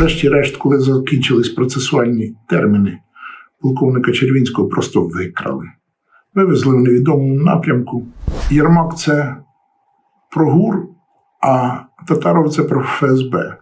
Врешті-решт, коли закінчились процесуальні терміни, полковника Червінського просто викрали. Вивезли в невідомому напрямку. Єрмак це про ГУР, а Татаров це про ФСБ.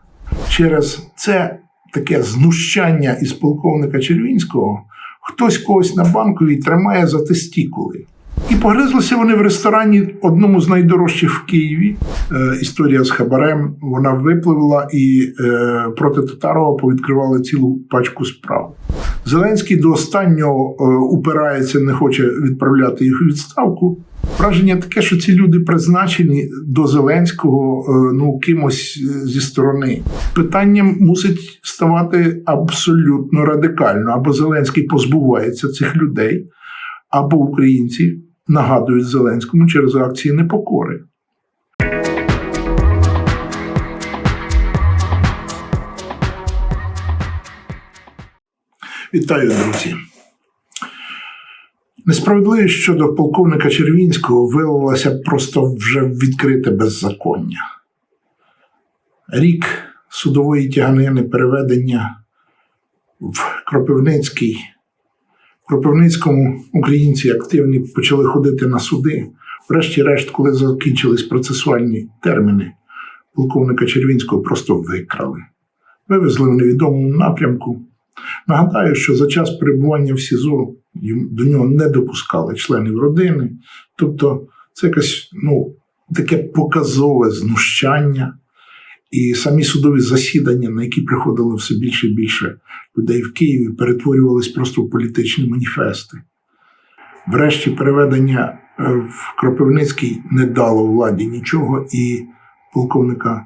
Через це таке знущання із полковника Червінського хтось когось на банковій тримає за тестікули. І погризлися вони в ресторані одному з найдорожчих в Києві. Е, історія з Хабарем вона випливла і е, проти Татарова повідкривали цілу пачку справ. Зеленський до останнього е, упирається, не хоче відправляти їх у відставку. Враження таке, що ці люди призначені до Зеленського е, ну кимось е, зі сторони. Питанням мусить ставати абсолютно радикально. Або Зеленський позбувається цих людей, або українці нагадують Зеленському через акції непокори. Вітаю, друзі. Несправедливість щодо полковника Червінського вилилася просто вже в відкрите беззаконня. Рік судової тяганини переведення в Кропивницький. Кропивницькому українці активні почали ходити на суди. Врешті-решт, коли закінчились процесуальні терміни, полковника Червінського просто викрали. Вивезли в невідомому напрямку. Нагадаю, що за час перебування в СІЗО до нього не допускали членів родини. Тобто це якесь ну, таке показове знущання. І самі судові засідання, на які приходило все більше і більше людей в Києві, перетворювались просто в політичні маніфести. Врешті переведення е, в Кропивницький не дало владі нічого, і полковника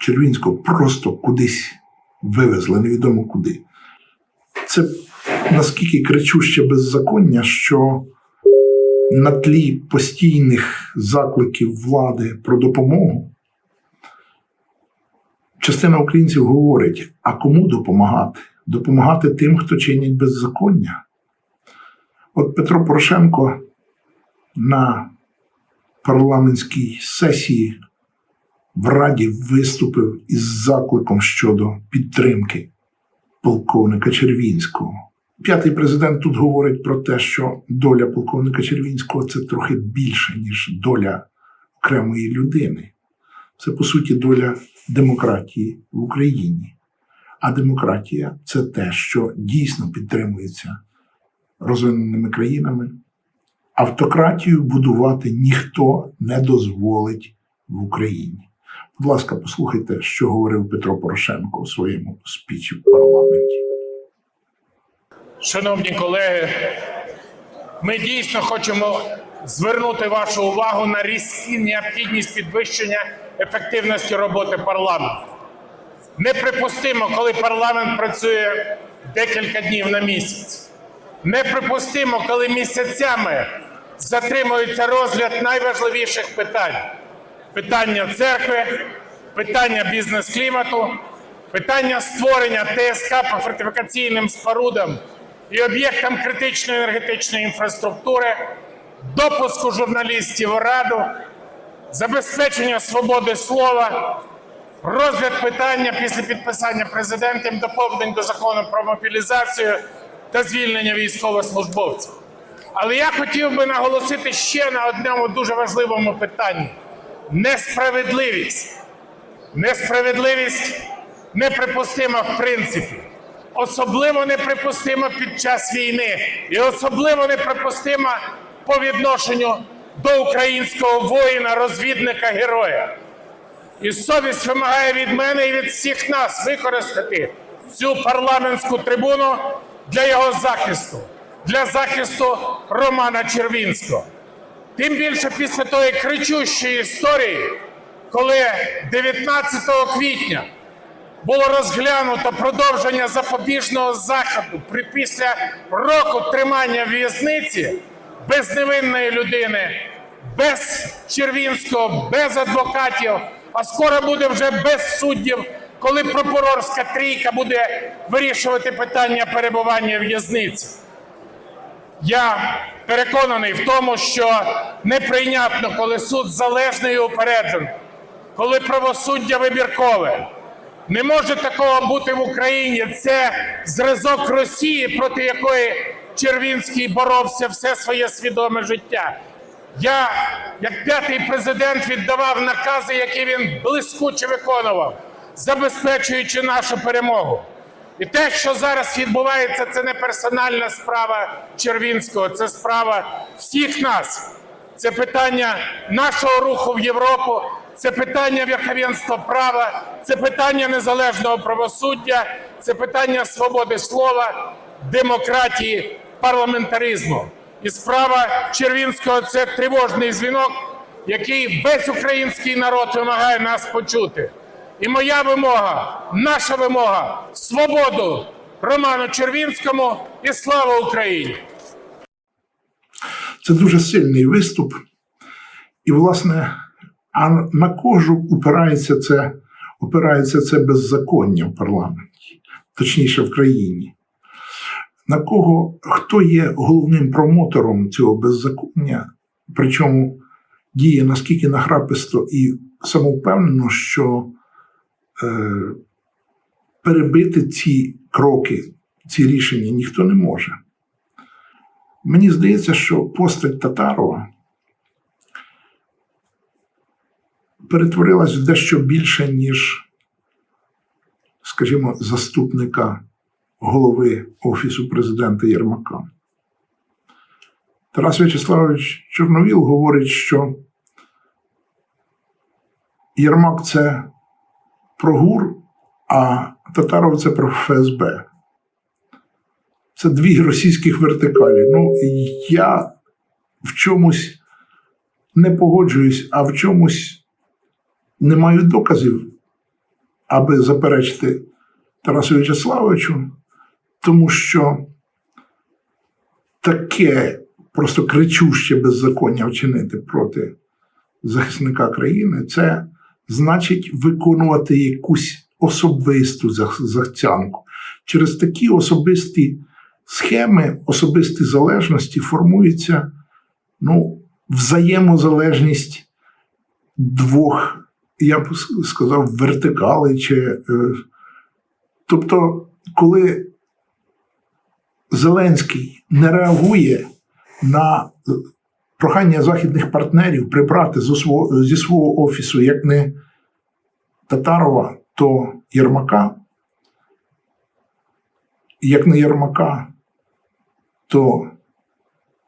Червінського просто кудись вивезли, невідомо куди. Це наскільки кричуще беззаконня, що на тлі постійних закликів влади про допомогу частина українців говорить: а кому допомагати? Допомагати тим, хто чинить беззаконня. От Петро Порошенко на парламентській сесії в Раді виступив із закликом щодо підтримки полковника Червінського. П'ятий президент тут говорить про те, що доля полковника Червінського це трохи більше, ніж доля окремої людини. Це, по суті, доля демократії в Україні. А демократія це те, що дійсно підтримується розвиненими країнами. Автократію будувати ніхто не дозволить в Україні. Будь ласка, послухайте, що говорив Петро Порошенко у своєму спічі в парламенті. Шановні колеги, ми дійсно хочемо звернути вашу увагу на різкі необхідність підвищення ефективності роботи парламенту. Неприпустимо, коли парламент працює декілька днів на місяць. Неприпустимо, коли місяцями затримується розгляд найважливіших питань: питання церкви, питання бізнес-клімату, питання створення ТСК по фортифікаційним спорудам і об'єктам критичної енергетичної інфраструктури, допуску журналістів в раду, забезпечення свободи слова, розгляд питання після підписання президентом доповнень до закону про мобілізацію та звільнення військовослужбовців. Але я хотів би наголосити ще на одному дуже важливому питанні: несправедливість. Несправедливість неприпустима в принципі. Особливо неприпустима під час війни, і особливо неприпустима по відношенню до українського воїна, розвідника, героя. І совість вимагає від мене і від всіх нас використати цю парламентську трибуну для його захисту, для захисту Романа Червінського. Тим більше після тої кричущої історії, коли 19 квітня було розглянуто продовження запобіжного заходу після року тримання в'язниці без невинної людини, без Червінського, без адвокатів, а скоро буде вже без суддів, коли прокурорська трійка буде вирішувати питання перебування в'язниці. Я переконаний в тому, що неприйнятно, коли суд залежний і упереджений, коли правосуддя вибіркове, Не може такого бути в Україні. Це зразок Росії, проти якої Червінський боровся все своє свідоме життя. Я, як п'ятий президент, віддавав накази, які він блискуче виконував, забезпечуючи нашу перемогу. І те, що зараз відбувається, це не персональна справа Червінського, це справа всіх нас. Це питання нашого руху в Європу, це питання верховенства права, це питання незалежного правосуддя, це питання свободи слова, демократії, парламентаризму. І справа Червінського це тривожний дзвінок, який весь український народ вимагає нас почути. І моя вимога, наша вимога свободу Роману Червінському і слава Україні! Це дуже сильний виступ. І, власне, а на кожу опирається це, опирається це беззаконня в парламенті, точніше в країні. На кого хто є головним промотором цього беззаконня, причому діє наскільки нахраписто і самовпевнено, що е, перебити ці кроки, ці рішення ніхто не може. Мені здається, що постать Татарова перетворилась в дещо більше, ніж, скажімо, заступника голови Офісу президента Єрмака. Тарас В'ячеславович Чорновіл говорить, що Єрмак це про ГУР, а Татаров це про ФСБ. Це дві російських вертикалі. Ну, я в чомусь не погоджуюсь, а в чомусь не маю доказів, аби заперечити Тарасу В'ячеславовичу, тому що таке просто кричуще беззаконня вчинити проти захисника країни, це значить виконувати якусь особисту захцянку. Через такі особисті схеми, особисті залежності формується ну, взаємозалежність двох, я б сказав, вертикалей. Чи, е, тобто, коли Зеленський не реагує на е, прохання західних партнерів прибрати зі свого, зі свого офісу як не Татарова, то Єрмака, як не Єрмака, то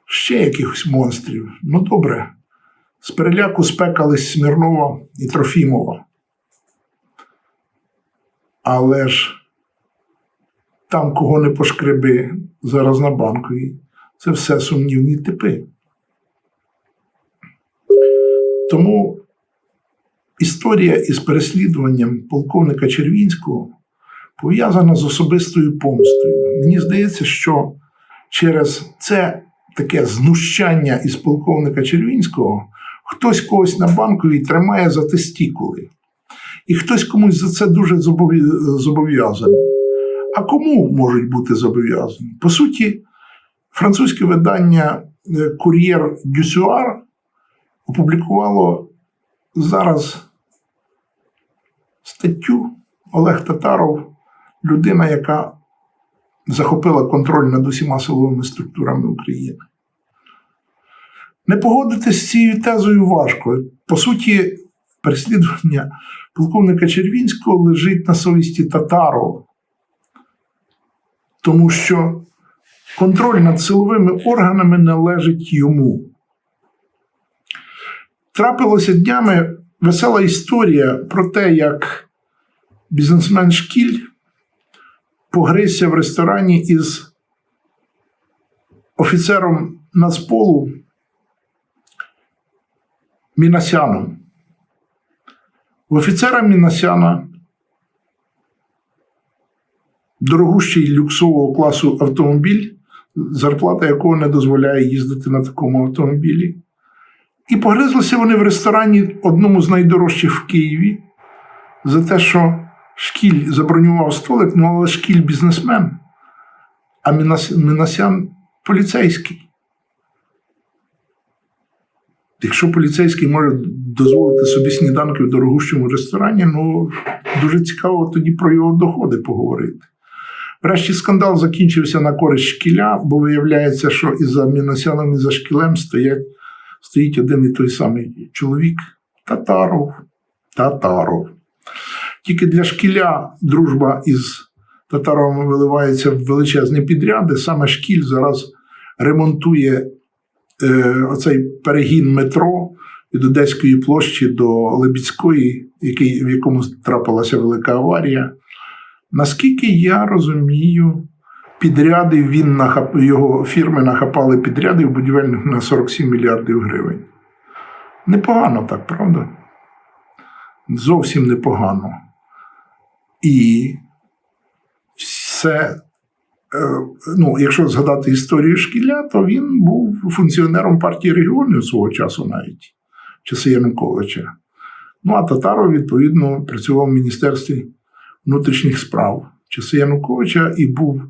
ще якихось монстрів. Ну добре, з переляку спекались Смірнова і Трофімова. Але ж там, кого не пошкреби зараз на банковій, це все сумнівні типи. Тому історія із переслідуванням полковника Червінського пов'язана з особистою помстою. Мені здається, що через це таке знущання із полковника Червінського хтось когось на банковій тримає за тестікули. І хтось комусь за це дуже зобов'язаний. А кому можуть бути зобов'язані? По суті, французьке видання е, Кур'єр Дюсюар опублікувало зараз статтю Олег Татаров, людина, яка захопила контроль над усіма силовими структурами України. Не погодитись з цією тезою важко. По суті, переслідування полковника Червінського лежить на совісті Татарова, тому що контроль над силовими органами належить йому. Трапилося днями весела історія про те, як бізнесмен Шкіль погрився в ресторані із офіцером Нацполу Мінасяном. У офіцера Мінасяна дорогущий люксового класу автомобіль, зарплата якого не дозволяє їздити на такому автомобілі. І погризлися вони в ресторані одному з найдорожчих в Києві за те, що шкіль забронював столик, ну але шкіль бізнесмен, а Мінас- Мінасян поліцейський. Якщо поліцейський може дозволити собі сніданки в дорогущому ресторані, ну дуже цікаво тоді про його доходи поговорити. Врешті скандал закінчився на користь шкіля, бо виявляється, що і за Міносяном, і за шкілем стоять, стоїть один і той самий чоловік Татаров. Татаров. Тільки для шкіля дружба із Татаровим виливається в величезні підряди. Саме шкіль зараз ремонтує е, оцей перегін метро від Одеської площі до Лебідської, який, в якому трапилася велика аварія. Наскільки я розумію, підряди він нахап... його фірми нахапали підряди в будівельних на 47 мільярдів гривень. Непогано так, правда? Зовсім непогано. І все, е, ну, якщо згадати історію шкіля, то він був функціонером партії регіонів свого часу навіть, часи Януковича. Ну, а Татаров, відповідно, працював в Міністерстві внутрішніх справ часи Януковича і був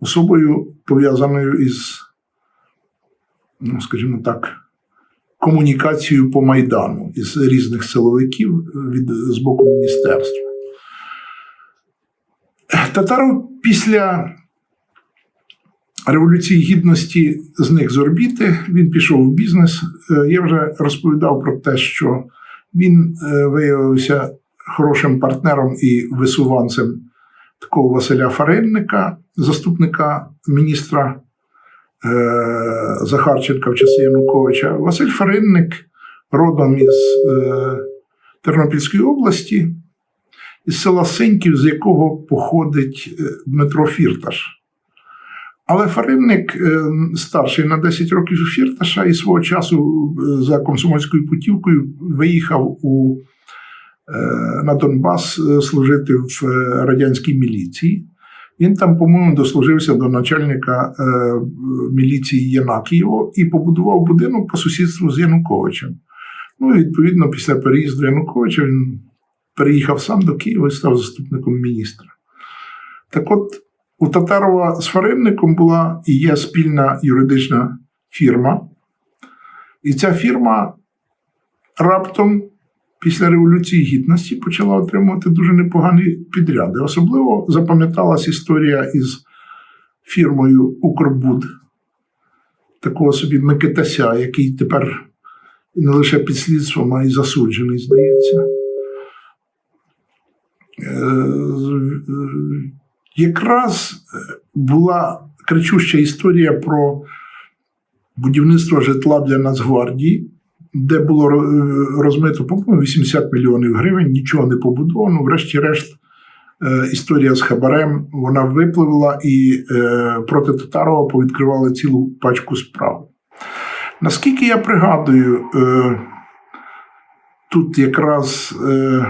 особою пов'язаною із, ну, скажімо так, комунікацією по Майдану із різних силовиків від, з боку міністерства. Татаров після Революції Гідності зник з орбіти, він пішов в бізнес. Е, Я вже розповідав про те, що він е, виявився хорошим партнером і висуванцем такого Василя Фаренника, заступника міністра е, Захарченка в часи Януковича. Василь Фаренник родом із е, Тернопільської області, із села Синьків, з якого походить е, Дмитро Фірташ. Але Фаринник е, старший на 10 років Фірташа і свого часу е, за комсомольською путівкою виїхав у, на Донбас е, служити в е, радянській міліції. Він там, по-моєму, дослужився до начальника е, міліції Янакієво і побудував будинок по сусідству з Януковичем. Ну, і відповідно, після переїзду Януковича він переїхав сам до Києва і став заступником міністра. Так от, у Татарова з Фаринником була і є спільна юридична фірма. І ця фірма раптом після Революції Гідності почала отримувати дуже непогані підряди. Особливо запам'яталась історія із фірмою Укрбуд, такого собі Микитася, який тепер не лише під слідством, а й засуджений, здається. Е, Якраз е, була кричуща історія про будівництво житла для Нацгвардії, де було розмито, по-моєму, 80 мільйонів гривень, нічого не побудовано. Врешті-решт, е, історія з Хабарем вона випливла і е, проти Татарова повідкривали цілу пачку справ. Наскільки я пригадую, е, тут якраз. Е,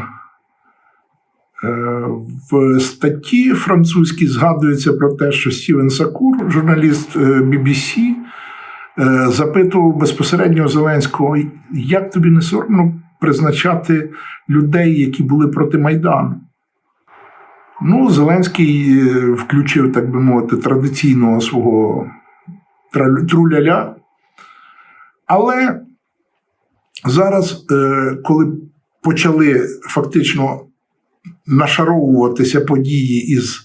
Е, В статті французькій згадується про те, що Стівен Сакур, журналіст е, BBC, е, запитував безпосередньо Зеленського, як тобі не соромно призначати людей, які були проти Майдану. Ну, Зеленський е, включив, так би мовити, традиційного свого труляля. Але зараз, е, коли почали фактично нашаровуватися події із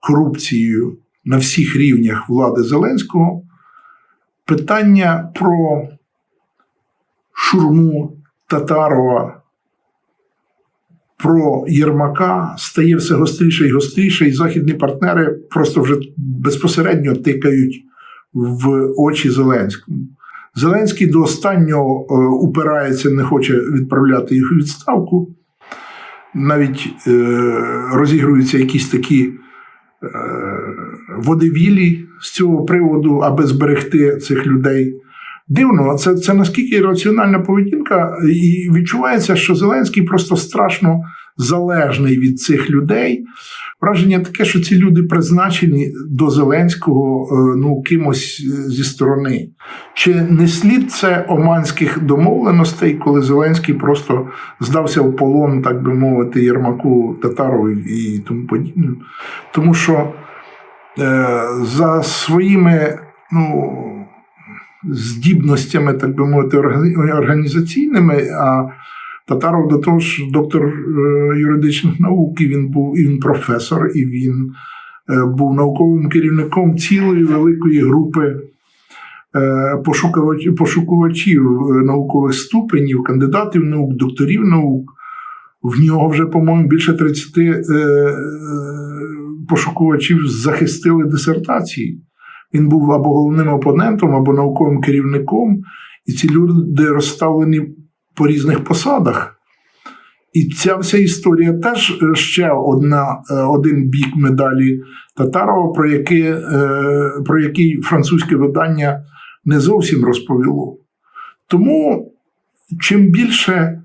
корупцією на всіх рівнях влади Зеленського, питання про шурму Татарова, про Єрмака. Стає все гостріше і гостріше, і західні партнери просто вже безпосередньо тикають в очі Зеленському. Зеленський до останнього е, упирається, не хоче відправляти їх у відставку. Навіть е, розігруються якісь такі е, водевілі з цього приводу, аби зберегти цих людей. Дивно, це, це наскільки раціональна поведінка, і відчувається, що Зеленський просто страшно залежний від цих людей. Враження таке, що ці люди призначені до Зеленського е, ну, кимось е, зі сторони. Чи не слід це оманських домовленостей, коли Зеленський просто здався в полон, так би мовити, Єрмаку Татарову і тому подібне? Тому що за своїми, ну, здібностями, так би мовити, організаційними. А Татаров до того ж доктор е, юридичних наук, і він був і він професор, і він е, був науковим керівником цілої великої групи е, пошукувачів е, наукових ступенів, кандидатів наук, докторів наук. В нього вже, по-моєму, більше 30 е, е, пошукувачів захистили дисертації. Він був або головним опонентом, або науковим керівником, і ці люди розставлені по різних посадах. І ця вся історія теж е, ще одна, е, один бік медалі Татарова, про, яке, е, про який французьке видання не зовсім розповіло. Тому чим більше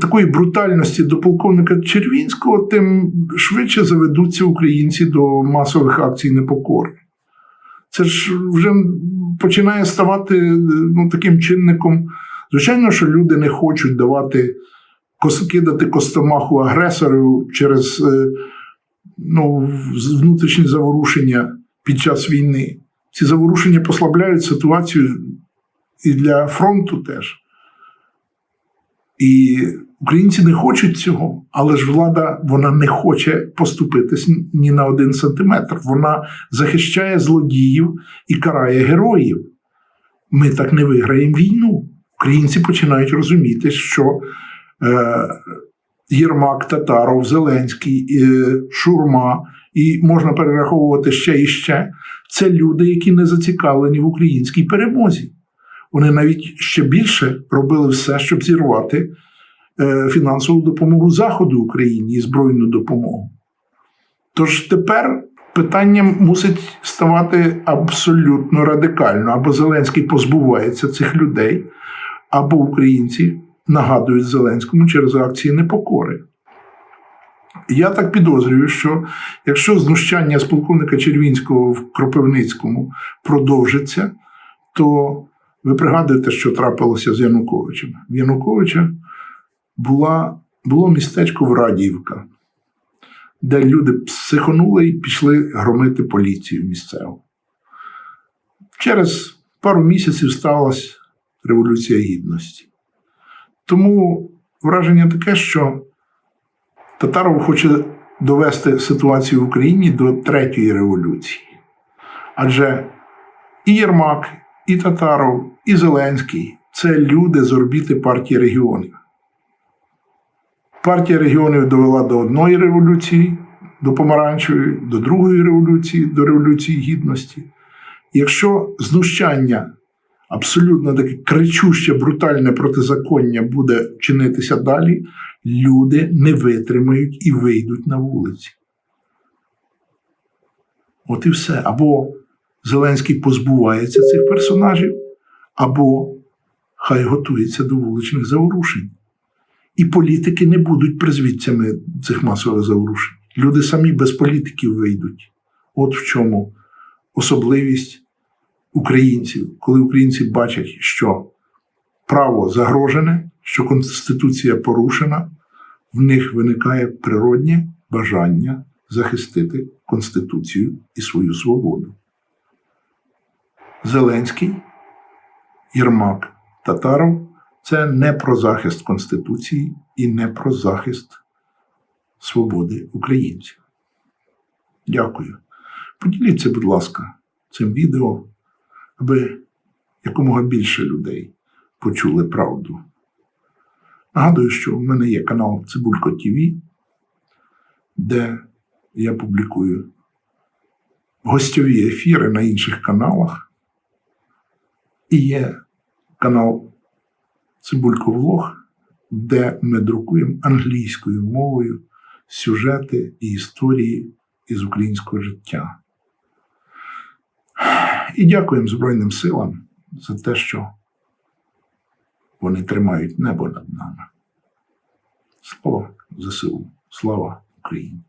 такої брутальності до полковника Червінського, тим швидше заведуться українці до масових акцій непокори. Це ж вже починає ставати ну, таким чинником. Звичайно, що люди не хочуть давати кидати костомаху агресору через е, ну, внутрішні заворушення під час війни. Ці заворушення послабляють ситуацію і для фронту теж. І українці не хочуть цього, але ж влада вона не хоче поступитись ні на один сантиметр. Вона захищає злодіїв і карає героїв. Ми так не виграємо війну. Українці починають розуміти, що е, Єрмак, Татаров, Зеленський, е, Шурма, і можна перераховувати ще і ще. Це люди, які не зацікавлені в українській перемозі. Вони навіть ще більше робили все, щоб зірвати е, фінансову допомогу Заходу Україні і збройну допомогу. Тож тепер питання мусить ставати абсолютно радикально. Або Зеленський позбувається цих людей, або українці нагадують Зеленському через акції непокори. Я так підозрюю, що якщо знущання з полковника Червінського в Кропивницькому продовжиться, то ви пригадуєте, що трапилося з Януковичем. В Януковича була, було містечко Врадіївка, де люди психонули і пішли громити поліцію місцеву. Через пару місяців сталася Революція Гідності. Тому враження таке, що Татаров хоче довести ситуацію в Україні до третьої революції. Адже і Єрмак, і Татаров, і Зеленський це люди з орбіти партії регіонів. Партія регіонів довела до одної революції, до помаранчевої, до другої революції, до Революції Гідності. Якщо знущання, абсолютно таке кричуще, брутальне протизаконня буде чинитися далі, люди не витримають і вийдуть на вулиці. От і все. Або Зеленський позбувається цих персонажів, або хай готується до вуличних заворушень. І політики не будуть призвідцями цих масових заворушень. Люди самі без політиків вийдуть. От в чому особливість українців, коли українці бачать, що право загрожене, що Конституція порушена, в них виникає природнє бажання захистити Конституцію і свою свободу. Зеленський, Єрмак, Татаров це не про захист Конституції і не про захист свободи українців. Дякую. Поділіться, будь ласка, цим відео, аби якомога більше людей почули правду. Нагадую, що в мене є канал Цибулько ТВ, де я публікую гостьові ефіри на інших каналах. І є канал Цибулько Влог, де ми друкуємо англійською мовою сюжети і історії із українського життя. І дякуємо Збройним силам за те, що вони тримають небо над нами. Слава ЗСУ, слава Україні!